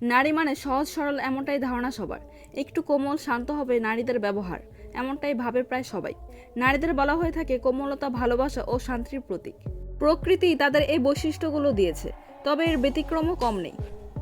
নারী মানে সহজ সরল এমনটাই ধারণা সবার। একটু কোমল শান্ত হবে নারীদের ব্যবহার, এমনটাই ভাবে প্রায় সবাই। নারীদের বলা হয়ে থাকে কোমলতা, ভালোবাসা ও শান্তির প্রতীক। প্রকৃতি তাদের এই বৈশিষ্ট্যগুলো দিয়েছে, তবে এর ব্যতিক্রমও কম নেই।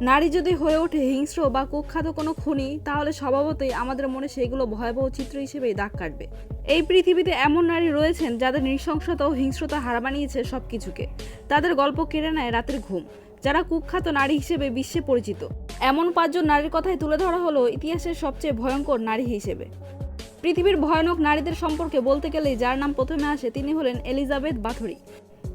নারী যদি হয়ে ওঠে হিংস্র বা কুখ্যাত কোনো খুনি, তাহলে স্বভাবতই আমাদের মনে সেগুলো ভয়াবহ চিত্র হিসেবেই দাগ কাটবে। এই পৃথিবীতে এমন নারী রয়েছেন যাদের নৃশংসতা ও হিংস্রতা হার বানিয়েছে সব কিছুকে তাদের গল্প কেড়ে নেয় রাতের ঘুম, যারা কুখ্যাত নারী হিসেবে বিশ্বে পরিচিত। এমন পাঁচজন নারীর কথাই তুলে ধরা হলো ইতিহাসের সবচেয়ে ভয়ঙ্কর নারী হিসেবে। পৃথিবীর ভয়ানক নারীদের সম্পর্কে বলতে গেলেই যার নাম প্রথমে আসে তিনি হলেন এলিজাবেথ বাথুরি।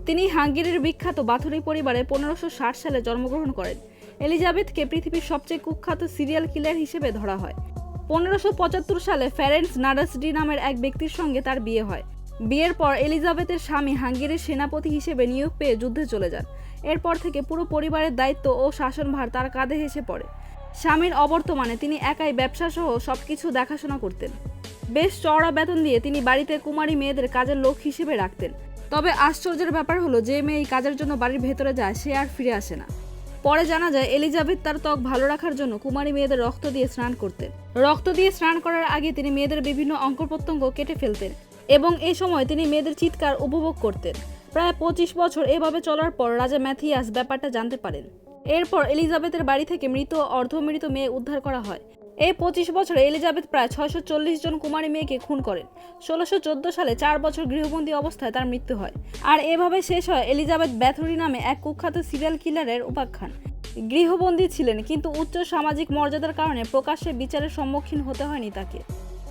তিনি হাঙ্গেরির বিখ্যাত বাথুরি পরিবারে পনেরোশো সালে জন্মগ্রহণ করেন। এলিজাবেথকে পৃথিবীর সবচেয়ে কুখ্যাত সিরিয়াল কিলার হিসেবে ধরা হয়। পনেরোশো সালে ফ্যারেন্স নাডাসডি নামের এক ব্যক্তির সঙ্গে তার বিয়ে হয়। বিয়ের পর এলিজাবেথের স্বামী হাঙ্গেরির সেনাপতি হিসেবে নিয়োগ পেয়ে যুদ্ধে চলে যান। এরপর থেকে পুরো পরিবারের দায়িত্ব ও শাসনভার তার কাঁধে এসে পড়ে। স্বামীর অবর্তমানে তিনি একাই ব্যবসা সহ সবকিছু দেখাশোনা করতেন। বেশ চড়া বেতন দিয়ে তিনি বাড়িতে কুমারী মেয়েদের কাজের লোক হিসেবে রাখতেন। তবে আশ্চর্যের ব্যাপার হলো, যে মেয়ে এই কাজের জন্য বাড়ির ভেতরে যায়, সে আর ফিরে আসে না। পরে জানা যায়, এলিজাবেথ তার ত্বক ভালো রাখার জন্য কুমারী মেয়েদের রক্ত দিয়ে স্নান করতেন। রক্ত দিয়ে স্নান করার আগে তিনি মেয়েদের বিভিন্ন অঙ্গ প্রত্যঙ্গ কেটে ফেলতেন। এবং এই সময় তিনি মেয়েদের চিৎকার উপভোগ করতেন। প্রায় পঁচিশ বছর এভাবে চলার পর রাজা ম্যাথিয়াস ব্যাপারটা জানতে পারেন। এরপর এলিজাবেথের বাড়ি থেকে মৃত অর্ধমৃত মেয়ে উদ্ধার করা হয়। এই পঁচিশ বছরে এলিজাবেথ প্রায় ছয়শো চল্লিশ জন কুমারী মেয়েকে খুন করেন। ষোলোশো চোদ্দ সালে চার বছর গৃহবন্দী অবস্থায় তার মৃত্যু হয়। আর এভাবে শেষ হয় এলিজাবেথ ব্যাথরি নামে এক কুখ্যাত সিরিয়াল কিলারের উপাখ্যান। গৃহবন্দী ছিলেন, কিন্তু উচ্চ সামাজিক মর্যাদার কারণে প্রকাশ্যে বিচারের সম্মুখীন হতে হয়নি তাকে।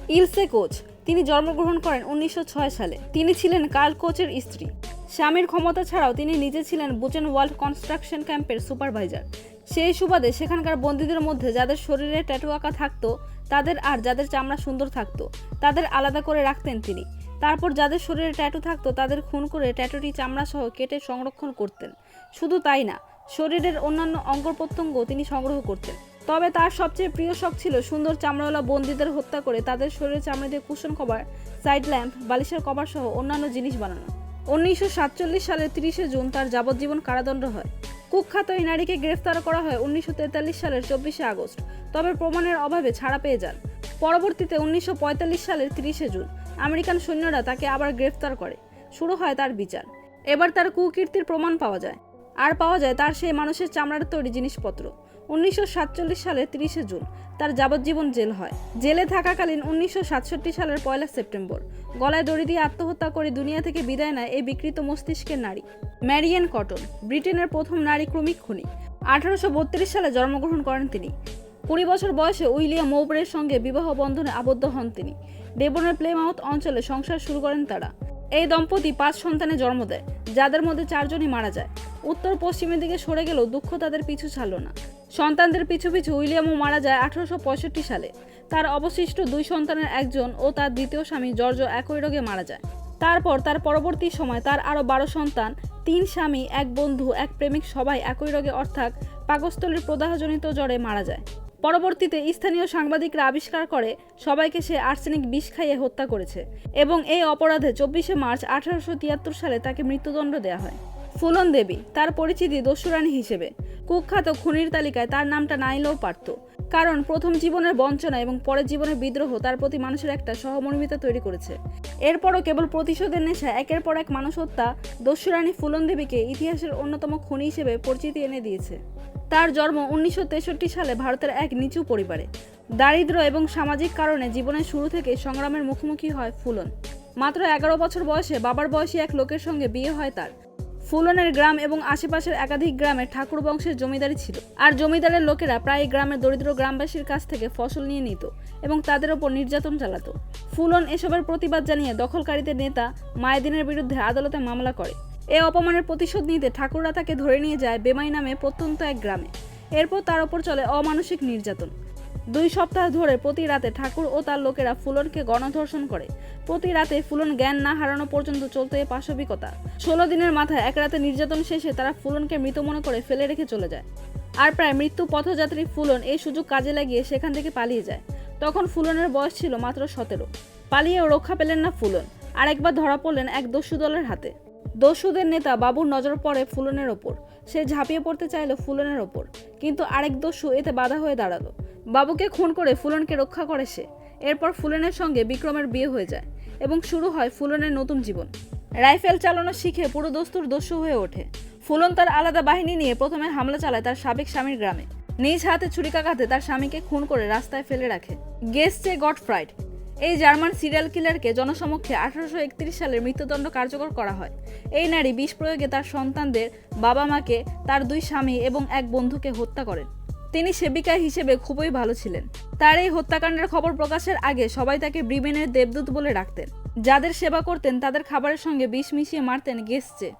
ইলসে কোচ তিনি জন্মগ্রহণ করেন উনিশশো ছয় সালে। তিনি ছিলেন কার্ল কোচের স্ত্রী। স্বামীর ক্ষমতা ছাড়াও তিনি নিজে ছিলেন বুচেন ওয়ার্ল্ড কনস্ট্রাকশন ক্যাম্পের সুপারভাইজার। সেই সুবাদে সেখানকার বন্দীদের মধ্যে যাদের শরীরে ট্যাটু আঁকা থাকতো, তাদের আর যাদের চামড়া সুন্দর থাকতো, তাদের আলাদা করে রাখতেন তিনি। তারপর যাদের শরীরে ট্যাটু থাকতো, তাদের খুন করে ট্যাটুটি চামড়া সহ কেটে সংরক্ষণ করতেন। শুধু তাই না, শরীরের অন্যান্য অঙ্গ প্রত্যঙ্গ তিনি সংগ্রহ করতেন। তবে তার সবচেয়ে প্রিয় শখ ছিল সুন্দর চামড়াওয়ালা বন্দীদের হত্যা করে তাদের শরীরে চামড়া দিয়ে কুশন কভার সাইড ল্যাম্প বালিশের কভার সহ অন্যান্য জিনিস বানানো। উনিশশো সাতচল্লিশ সালের তিরিশে জুন তার যাবজ্জীবন কারাদণ্ড হয়। কুখ্যাত এই নারীকে গ্রেফতার করা হয় উনিশশো তেতাল্লিশ সালের চব্বিশে আগস্ট, তবে প্রমাণের অভাবে ছাড়া পেয়ে যান। পরবর্তীতে উনিশশো পঁয়তাল্লিশ সালের তিরিশে জুন, আমেরিকান সৈন্যরা তাকে আবার গ্রেফতার করে। শুরু হয় তার বিচার। এবার তার কুকীর্তির প্রমাণ পাওয়া যায়। আর পাওয়া যায় তার সেই মানুষের চামড়ার তৈরি জিনিসপত্র। উনিশশো সালের তিরিশে জুন তার যাবজ্জীবন জেল হয়। জেলে থাকাকালীন উনিশশো সাতষট্টি সালের পয়লা সেপ্টেম্বর। গলায় দড়ি দিয়ে আত্মহত্যা করে দুনিয়া থেকে বিদায় নেয় এই বিকৃত মস্তিষ্কের নারী, ম্যারিয়েন কটন, ব্রিটেনের প্রথম নারী ক্রমিক খুনি। আঠারোশো বত্রিশ সালে জন্মগ্রহণ করেন তিনি। কুড়ি বছর বয়সে উইলিয়াম মৌবরের সঙ্গে বিবাহ বন্ধনে আবদ্ধ হন তিনি। ডেবনের প্লেমাউথ অঞ্চলে সংসার শুরু করেন তারা। এই দম্পতি পাঁচ সন্তানের জন্ম দেয়, যাদের মধ্যে চারজনই মারা যায়। উত্তর পশ্চিমের দিকে সরে গেলেও দুঃখ তাদের পিছু ছাড়ল না। সন্তানদের পিছু পিছু উইলিয়ামও মারা যায় আঠারোশো পঁয়ষট্টি সালে। তার অবশিষ্ট দুই সন্তানের একজন ও তার দ্বিতীয় স্বামী জর্জ একই রোগে মারা যায়। তারপর তার পরবর্তী সময় তার আরও বারো সন্তান, তিন স্বামী, এক বন্ধু, এক প্রেমিক সবাই একই রোগে অর্থাৎ পাকস্থলীর প্রদাহজনিত জ্বরে মারা যায়। পরবর্তীতে স্থানীয় সাংবাদিকরা আবিষ্কার করে সবাইকে সে আর্সেনিক বিষ খাইয়ে হত্যা করেছে এবং এই অপরাধে চব্বিশে মার্চ আঠারোশো তিয়াত্তর সালে তাকে মৃত্যুদণ্ড দেওয়া হয়। ফুলন দেবী, তার পরিচিতি দস্যুরানী হিসেবে। কুখ্যাত খুনির তালিকায় তার নামটা না এলেও পারত। কারণ প্রথম জীবনের বঞ্চনা এবং পরের জীবনের বিদ্রোহ তার প্রতি মানুষের একটা সহমর্মিতা তৈরি করেছে। এরপরও কেবল প্রতিশোধের নেশা, একের পর এক মানুষ হত্যা দস্যুরানী ফুলন দেবীকে ইতিহাসের অন্যতম খুনি হিসেবে পরিচিতি এনে দিয়েছে। তার জন্ম উনিশশো তেষট্টি সালে ভারতের এক নিচু পরিবারে। দারিদ্র্য এবং সামাজিক কারণে জীবনের শুরু থেকে সংগ্রামের মুখোমুখি হয় ফুলন। মাত্র এগারো বছর বয়সে বাবার বয়সী এক লোকের সঙ্গে বিয়ে হয় তার। ফুলনের গ্রাম এবং আশেপাশের একাধিক গ্রামে ঠাকুর বংশের জমিদারি ছিল। আর জমিদারের লোকেরা প্রায় গ্রামের দরিদ্র গ্রামবাসীর কাছ থেকে ফসল নিয়ে নিত এবং তাদের ওপর নির্যাতন চালাত। ফুলন এসবের প্রতিবাদ জানিয়ে দখলকারীদের নেতা মায়েদিনের বিরুদ্ধে আদালতে মামলা করে। এ অপমানের প্রতিশোধ নিতে ঠাকুররা তাকে ধরে নিয়ে যায় বেমাই নামে প্রত্যন্ত এক গ্রামে। এরপর তার ওপর চলে অমানসিক নির্যাতন। দুই সপ্তাহ ধরে প্রতি রাতে ঠাকুর ও তার লোকেরা ফুলনকে গণধর্ষণ করে। প্রতি রাতে ফুলন জ্ঞান না হারানো পর্যন্ত চলতে পাশবিকতা। ষোলো দিনের মাথায় এক রাতে নির্যাতন শেষে তারা ফুলনকে মৃত মনে করে ফেলে রেখে চলে যায়। আর প্রায় মৃত্যু পথযাত্রী ফুলন এই সুযোগ কাজে লাগিয়ে সেখান থেকে পালিয়ে যায়। তখন ফুলনের বয়স ছিল মাত্র সতেরো। পালিয়েও রক্ষা পেলেন না ফুলন। আর একবার ধরা পড়লেন এক দস্যু দলের হাতে। দস্যুদের নেতা বাবুর নজর পড়ে ফুলনের ওপর। সে ঝাঁপিয়ে পড়তে চাইল ফুলনের ওপর। কিন্তু আরেক দস্যু এতে বাধা হয়ে দাঁড়াল। বাবুকে খুন করে ফুলনকে রক্ষা করে সে। এরপর ফুলনের সঙ্গে বিক্রমের বিয়ে হয়ে যায় এবং শুরু হয় ফুলনের নতুন জীবন। রাইফেল চালানো শিখে পুরো দস্তুর দস্যু হয়ে ওঠে। ফুলন তার আলাদা বাহিনী নিয়ে প্রথমে হামলা চালায় তার সাবেক স্বামীর গ্রামে। নিজ হাতে ছুরিকাঘাতে তার স্বামীকে খুন করে রাস্তায় ফেলে রাখে। গেস্টে গড ফ্রাইড। এই জার্মান সিরিয়াল কিলারকে জনসমক্ষে আঠারোশো একত্রিশ সালের মৃত্যুদণ্ড কার্যকর করা হয়। এই নারী বিষ প্রয়োগে তার সন্তানদের বাবা মাকে তার দুই স্বামী এবং এক বন্ধুকে হত্যা করেন। তিনি সেবিকা হিসেবে খুবই ভালো ছিলেন। তার এই হত্যাকাণ্ডের খবর প্রকাশের আগে সবাই তাকে ব্রিবেনের দেবদূত বলে ডাকতেন। যাদের সেবা করতেন, তাদের খাবারের সঙ্গে বিষ মিশিয়ে মারতেন গেস্টে।